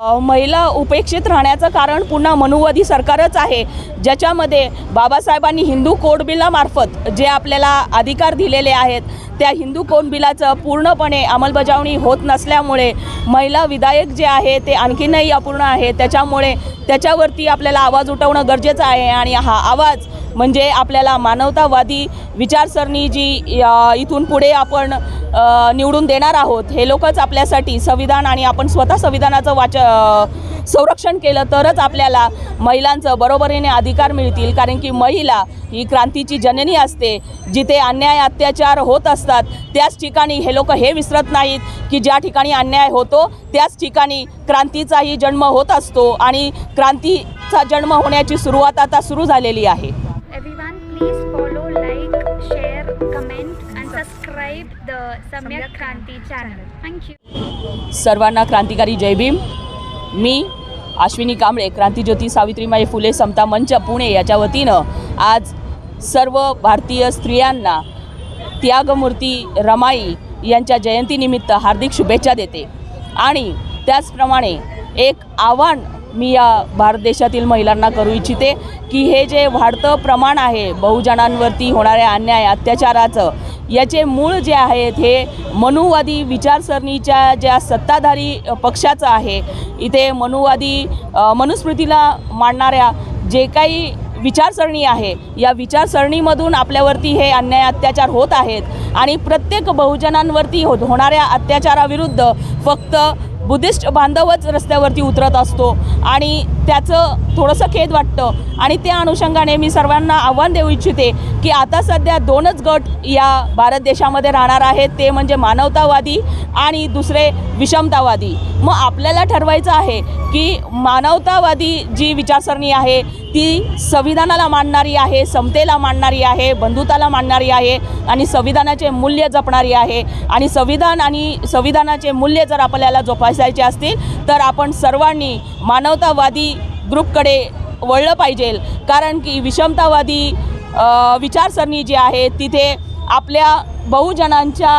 महिला उपेक्षित राहण्याचं कारण पुन्हा मनुवादी सरकारच आहे. ज्याच्यामध्ये बाबासाहेबांनी हिंदू कोड बिलामार्फत जे आपल्याला अधिकार दिलेले आहेत त्या हिंदू कोड बिलाचं पूर्णपणे अंमलबजावणी होत नसल्यामुळे महिला विधायक जे आहे ते आणखीनही अपूर्ण आहे. त्याच्यामुळे त्याच्यावरती आपल्याला आवाज उठवणं गरजेचं आहे आणि हा आवाज म्हणजे आपल्याला मानवतावादी विचारसरणी जी इथून पुढे आपण निवडून देणार आहोत. हे लोकच आपल्यासाठी संविधान आणि आपण स्वतः संविधानाचं वाच संरक्षण केलं तरच आपल्याला महिलांचं बरोबरीने अधिकार मिळतील. कारण की महिला ही क्रांतीची जननी असते. जिथे अन्याय अत्याचार होत असतात त्याच ठिकाणी हे लोक हे विसरत नाहीत की ज्या ठिकाणी अन्याय होतो त्याच ठिकाणी क्रांतीचाही जन्म होत असतो आणि क्रांतीचा जन्म होण्याची सुरुवात आता सुरू झालेली आहे. Everyone please follow like share comment and subscribe the Samyak Kranti channel. Thank you. सर्वांना क्रांतिकारी जय भीम मी अश्विनी कांबळे क्रांतीज्योती सावित्रीमाई फुले समता मंच पुणे याच्या वतीनं आज सर्व भारतीय स्त्रियांना त्यागमूर्ती रमाई यांच्या जयंतीनिमित्त हार्दिक शुभेच्छा देते आणि त्याचप्रमाणे एक आव्हान मी या भारत देशातील महिलांना करू इच्छिते की हे जे वाढतं प्रमाण आहे बहुजनांवरती होणाऱ्या अन्याय अत्याचाराचं याचे मूळ जे आहेत हे मनुवादी विचारसरणीच्या ज्या सत्ताधारी पक्षाचं आहे इथे मनुवादी मनुस्मृतीला मांडणाऱ्या जे काही विचारसरणी आहे या विचारसरणीमधून आपल्यावरती हे अन्याय अत्याचार होत आहेत आणि प्रत्येक बहुजनांवरती हो होणाऱ्या अत्याचाराविरुद्ध फक्त बुद्धिस्ट बांधवच रस्त्यावरती उतरत असतो आणि त्याचं थोडंसं खेद वाटतं. आणि त्या अनुषंगाने मी सर्वांना आव्हान देऊ इच्छिते की आता सध्या दोनच गट या भारत देशामध्ये राहणार आहेत. ते म्हणजे मानवतावादी आणि दुसरे विषमतावादी. मग आपल्याला ठरवायचं आहे की मानवतावादी जी विचारसरणी आहे ती संविधानाला मांडणारी आहे समतेला मांडणारी आहे बंधुताला मांडणारी आहे आणि संविधानाचे मूल्य जपणारी आहे. आणि संविधान आणि संविधानाचे मूल्य जर आपल्याला असायचे असतील तर आपण सर्वांनी मानवतावादी ग्रुपकडे वळलं पाहिजे. कारण की विषमतावादी विचारसरणी जी आहे तिथे आपल्या बहुजनांच्या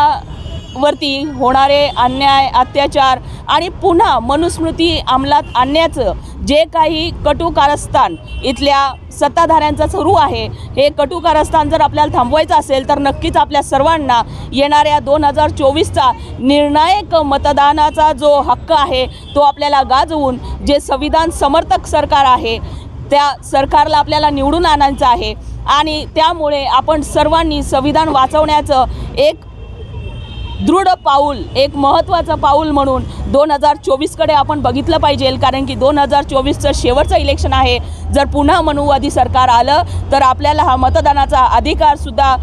वरती होणारे अन्याय अत्याचार आणि पुन्हा मनुस्मृती अंमलात आणण्याचं जे काही कटू कारस्थान इथल्या सत्ताधाऱ्यांचं सुरू आहे हे कटू कारस्थान जर आपल्याला थांबवायचं असेल तर नक्कीच आपल्या सर्वांना येणाऱ्या दोन हजार चोवीसचा निर्णायक मतदानाचा जो हक्क आहे तो आपल्याला गाजवून जे संविधान समर्थक सरकार आहे त्या सरकारला आपल्याला निवडून आणायचं आहे. आणि त्यामुळे आपण सर्वांनी संविधान वाचवण्याचं एक दृढ पाऊल एक महत्त्वाचं पाऊल म्हणून दोन हजार चोवीसकडे आपण बघितलं पाहिजे. कारण की दोन हजार चोवीसचं शेवटचं इलेक्शन आहे. जर पुन्हा मनुवादी सरकार आलं तर आपल्याला हा मतदानाचा अधिकारसुद्धा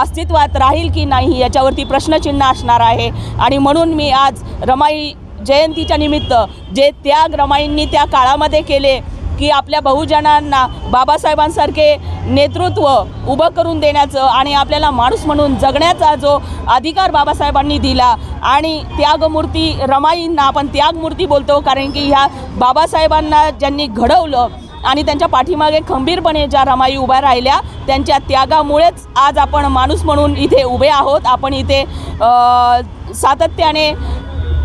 अस्तित्वात राहील की नाही याच्यावरती प्रश्नचिन्ह असणार आहे. आणि म्हणून मी आज रमाई जयंतीच्या निमित्त जे त्याग रमाईंनी त्या काळामध्ये केले की आपल्या बहुजनांना बाबासाहेबांसारखे नेतृत्व उभं करून देण्याचं आणि आपल्याला माणूस म्हणून जगण्याचा जो अधिकार बाबासाहेबांनी दिला आणि त्यागमूर्ती रमाईंना आपण त्यागमूर्ती बोलतो कारण की ह्या बाबासाहेबांना ज्यांनी घडवलं आणि त्यांच्या पाठीमागे खंबीरपणे ज्या रमाई उभ्या राहिल्या त्यांच्या त्यागामुळेच आज आपण माणूस म्हणून इथे उभे आहोत. आपण इथे सातत्याने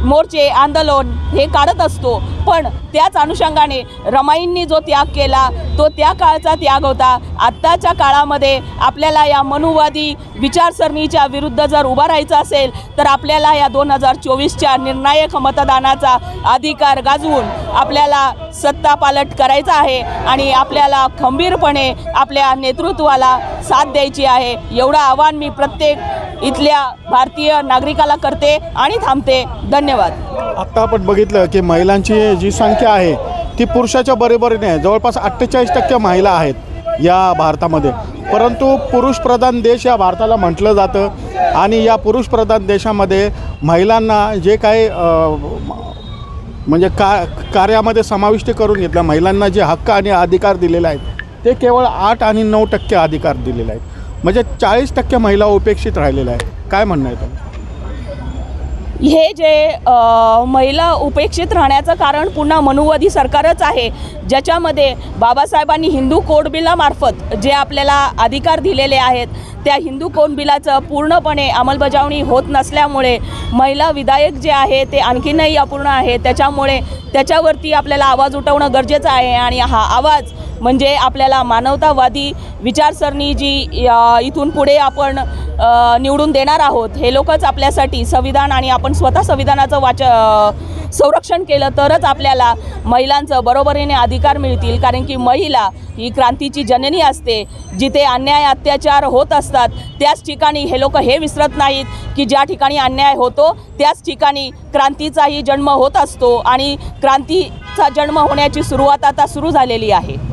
मोर्चे आंदोलन हे काढत असतो. पण त्याच अनुषंगाने रमाईंनी जो त्याग केला तो त्या काळचा त्याग होता. आत्ताच्या काळामध्ये आपल्याला या मनुवादी विचारसरणीच्या विरुद्ध जर उभा राहायचं असेल तर आपल्याला या दोन हजार चोवीसच्या निर्णायक मतदानाचा अधिकार गाजवून आपल्याला सत्ता पालट करायचा आहे आणि आपल्याला खंबीरपणे आपल्या नेतृत्वाला साथ द्यायची आहे. एवढं आव्हान मी प्रत्येक इथल्या भारतीय नागरिकाला करते आणि थांबते. धन्यवाद. आत्ता आपण बघितलं की महिलांची जी संख्या आहे ती पुरुषाच्या बरोबरीने आहे जवळपास अठ्ठेचाळीस टक्के महिला आहेत या भारतामध्ये. परंतु पुरुषप्रधान देश या भारताला म्हटलं जातं आणि या पुरुषप्रधान देशामध्ये महिलांना जे काही म्हणजे का कार्यामध्ये समाविष्ट करून घेतलं महिलांना जे हक्क आणि अधिकार दिलेले आहेत ते केवळ आठ आणि नऊ टक्के अधिकार दिलेले आहेत. म्हणजे चाळीस टक्के महिला उपेक्षित राहिलेल्या आहेत. काय म्हणणं आहे तुम्ही? हे जे महिला उपेक्षित राहण्याचं कारण पुन्हा मनुवादी सरकारच आहे ज्याच्यामध्ये बाबासाहेबांनी हिंदू कोड बिलामार्फत जे आपल्याला अधिकार दिलेले आहेत त्या हिंदू कोड बिलाचं पूर्णपणे अंमलबजावणी होत नसल्यामुळे महिला विधायक जे आहे ते आणखीनही अपूर्ण आहे. त्याच्यामुळे त्याच्यावरती आपल्याला आवाज उठवणं गरजेचं आहे आणि हा आवाज म्हणजे आपल्याला मानवतावादी विचारसरणी जी इथून पुढे आपण निवडून देणार आहोत हे लोकच आपल्यासाठी संविधान आणि आपण स्वतः संविधानाचं वाच संरक्षण केलं तरच आपल्याला महिलांचं बरोबरीने अधिकार मिळतील. कारण की महिला ही क्रांतीची जननी असते. जिथे अन्याय अत्याचार होत असतात त्याच ठिकाणी हे लोक हे विसरत नाहीत की ज्या ठिकाणी अन्याय होतो त्याच ठिकाणी क्रांतीचाही जन्म होत असतो. आणि क्रांतीचा जन्म होण्याची सुरुवात आता सुरू झालेली आहे.